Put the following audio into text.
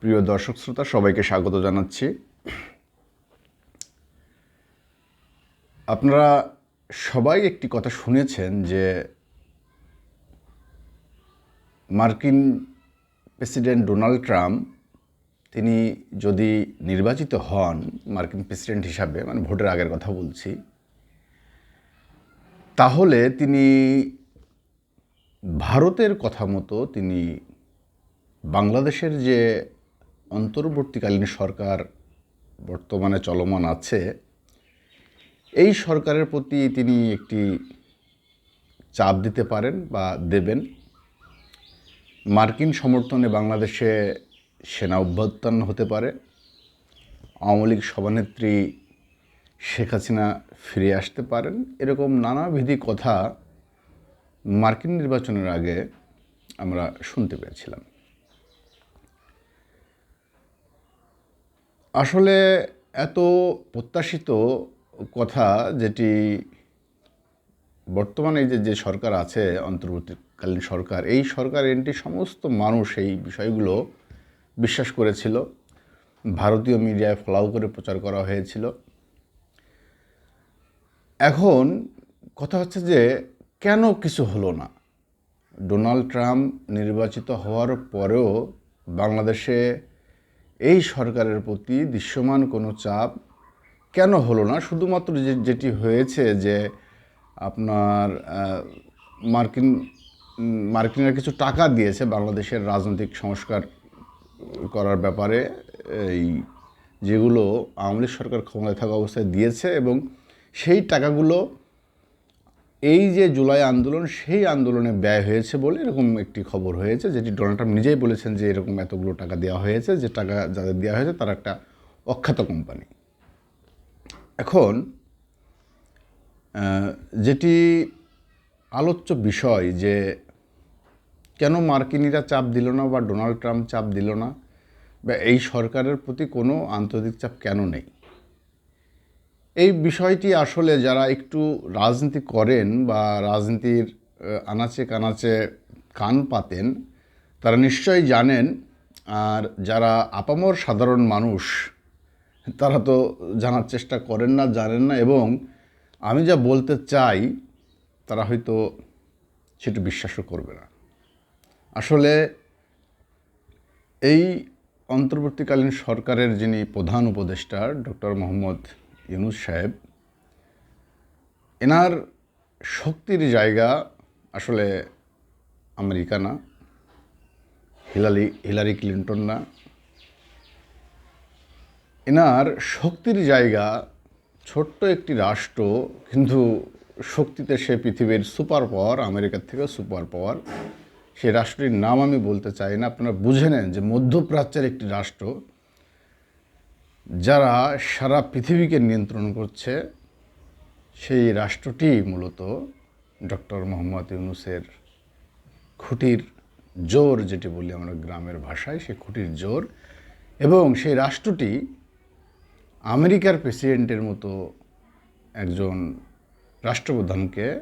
প্রিয় দর্শক শ্রোতা, সবাইকে স্বাগত জানাচ্ছি। আপনারা সবাই একটি কথা শুনেছেন যে মার্কিন প্রেসিডেন্ট ডোনাল্ড ট্রাম্প, তিনি যদি নির্বাচিত হন, মার্কিন প্রেসিডেন্ট হিসাবে মানে ভোটের আগের কথা বলছি, তাহলে তিনি ভারতের কথা মতো তিনি বাংলাদেশের যে অন্তর্বর্তীকালীন সরকার বর্তমানে চলমান আছে, এই সরকারের প্রতি তিনি একটি চাপ দিতে পারেন বা দেবেন। মার্কিন সমর্থনে বাংলাদেশে সেনা অভ্যুত্থান হতে পারে। আওয়ামী লীগ সভানেত্রী শেখ হাসিনা ফিরে আসতে পারেন। এরকম নানাবিধি কথা মার্কিন নির্বাচনের আগে আমরা শুনতে পেয়েছিলাম। আসলে এত প্রত্যাশিত কথা যেটি বর্তমানে যে যে সরকার আছে, অন্তর্বর্তীকালীন সরকার, এই সরকার এনটি সমস্ত মানুষ এই বিষয়গুলো বিশ্বাস করেছিল। ভারতীয় মিডিয়ায় ফলাও করে প্রচার করা হয়েছিল। এখন কথা হচ্ছে যে, কেন কিছু হলো না? ডোনাল্ড ট্রাম্প নির্বাচিত হওয়ার পরেও বাংলাদেশে এই সরকারের প্রতি দৃশ্যমান কোনো চাপ কেন হলো না? শুধুমাত্র যে, যেটি হয়েছে যে আপনার মার্কিন, মার্কিনের কিছু টাকা দিয়েছে বাংলাদেশের রাজনৈতিক সংস্কার করার ব্যাপারে, এই যেগুলো আওয়ামী সরকার ক্ষমতায় থাকা অবস্থায় দিয়েছে এবং সেই টাকাগুলো এই যে জুলাই আন্দোলন, সেই আন্দোলনে ব্যয় হয়েছে বলে এরকম একটি খবর হয়েছে, যেটি ডোনাল্ড ট্রাম্প নিজেই বলেছেন যে এরকম এতগুলো টাকা দেওয়া হয়েছে, যে টাকা যাদের দেওয়া হয়েছে তারা একটা অখ্যাত কোম্পানি। এখন যেটি আলোচ্য বিষয় যে কেন মার্কিনিরা চাপ দিল না বা ডোনাল্ড ট্রাম্প চাপ দিল না, বা এই সরকারের প্রতি কোনো আন্তর্জাতিক চাপ কেন নেই? এই বিষয়টি আসলে যারা একটু রাজনীতি করেন বা রাজনীতির আনাচে কানাচে কান পাতেন, তারা নিশ্চয়ই জানেন, আর যারা আপামর সাধারণ মানুষ, তারা তো জানার চেষ্টা করেন না, জানেন না, এবং আমি যা বলতে চাই, তারা হয়তো সেটা বিশ্বাসও করবে না। আসলে এই অন্তর্বর্তীকালীন সরকারের যিনি প্রধান উপদেষ্টা, ডক্টর মোহাম্মদ ইউনুস সাহেব, এনার শক্তির জায়গা আসলে আমেরিকা না, হিলারি হিলারি ক্লিন্টন না। এনার শক্তির জায়গা ছোট্ট একটি রাষ্ট্র, কিন্তু শক্তিতে সে পৃথিবীর সুপার পাওয়ার, আমেরিকার থেকে সুপার পাওয়ার। সেই রাষ্ট্রটির নাম আমি বলতে চাই না, আপনারা বুঝে নেন যে মধ্যপ্রাচ্যের একটি রাষ্ট্র। যারা সারা পৃথিবীকে নিয়ন্ত্রণ করছে, সেই রাষ্ট্রটি মূলত ডক্টর মোহাম্মদ ইউনুসের খুঁটির জোর, যেটি বলি আমরা গ্রামের ভাষায়, সেই খুঁটির জোর। এবং সেই রাষ্ট্রটি আমেরিকার প্রেসিডেন্টের মতো একজন রাষ্ট্রপ্রধানকে